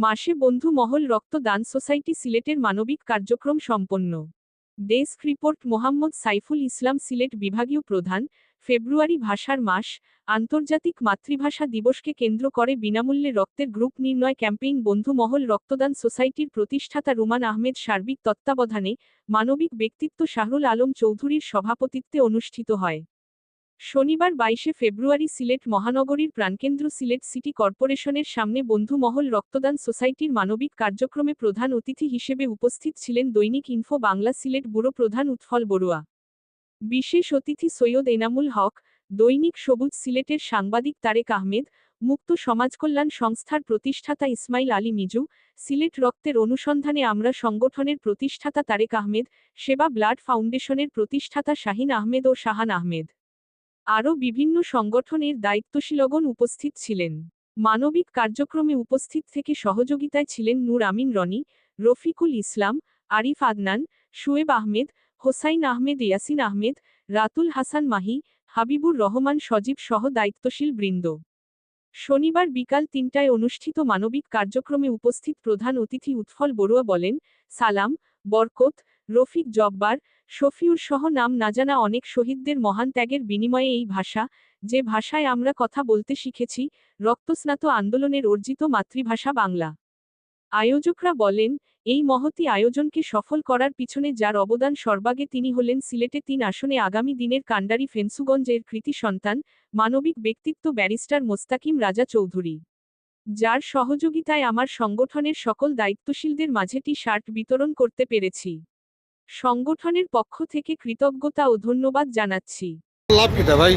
মাসে বন্ধু মহল রক্তদান সোসাইটি সিলেটের মানবিক কার্যক্রম সম্পন্ন। ডেস্ক রিপোর্ট, মোহাম্মদ সাইফুল ইসলাম, সিলেট বিভাগীয় প্রধান, ফেব্রুয়ারি ভাষার মাস, আন্তর্জাতিক মাতৃভাষা দিবসকে কেন্দ্র করে বিনামূল্যে রক্তের গ্রুপ নির্ণয় ক্যাম্পেইন বন্ধু মহল রক্তদান সোসাইটির প্রতিষ্ঠাতা রুমান আহমেদ সার্বিক তত্ত্বাবধানে মানবিক ব্যক্তিত্ব শাহরুল আলম চৌধুরীর সভাপতিত্বে অনুষ্ঠিত হয়। শনিবার বাইশে ফেব্রুয়ারি সিলেট মহানগরীর প্রাণকেন্দ্র সিলেট সিটি কর্পোরেশনের সামনে বন্ধু মহল রক্তদান সোসাইটির মানবিক কার্যক্রমে প্রধান অতিথি হিসেবে উপস্থিত ছিলেন দৈনিক ইনফো বাংলা সিলেট ব্যুরো প্রধান উৎফল বড়ুয়া। বিশেষ অতিথি সৈয়দ এনামুল হক, দৈনিক সবুজ সিলেটের সাংবাদিক তারেক আহমেদ, মুক্ত সমাজকল্যাণ সংস্থার প্রতিষ্ঠাতা ইসমাইল আলী মিজু, সিলেট রক্তের অনুসন্ধানে আমরা সংগঠনের প্রতিষ্ঠাতা তারেক আহমেদ, সেবা ব্লাড ফাউন্ডেশনের প্রতিষ্ঠাতা শাহিন আহমেদ ও শাহান আহমেদ। আরও বিভিন্ন সংগঠনের দায়িত্বশীলগণ উপস্থিত ছিলেন। মানবিক কার্যক্রমে উপস্থিত থেকে সহযোগিতায় ছিলেন নূর আমিন রনি, রফিকুল ইসলাম, আরিফ আদনান, শুয়েব আহমেদ, হোসাইন আহমেদ, ইয়াসিন আহমেদ, রাতুল হাসান মাহি, হাবিবুর রহমান সজীব সহ দায়িত্বশীল বৃন্দ। শনিবার বিকাল তিনটায় অনুষ্ঠিত মানবিক কার্যক্রমে উপস্থিত প্রধান অতিথি উৎফল বড়ুয়া বলেন, সালাম, বরকত, রফিক জব্বার শফিউর সহ নাম না জানা অনেক শহীদদের মহান ত্যাগের বিনিময়ে এই ভাষা, যে ভাষায় আমরা কথা বলতে শিখেছি, রক্তস্নাত আন্দোলনের অর্জিত মাতৃভাষা বাংলা। আয়োজকরা বলেন, এই মহতি আয়োজনকে সফল করার পিছনে যার অবদান সর্বাগে তিনি হলেন সিলেটে তিন আসনে আগামী দিনের কাণ্ডারি ফেন্সুগঞ্জের কৃতি সন্তান, মানবিক ব্যক্তিত্ব ব্যারিস্টার মোস্তাকিম রাজা চৌধুরী। যার সহযোগিতায় আমার সংগঠনের সকল দায়িত্বশীলদের মাঝে টি শার্ট বিতরণ করতে পেরেছি। সংগঠনের পক্ষ থেকে কৃতজ্ঞতা ও ধন্যবাদ জানাচ্ছি। লাভ কিটা ভাই?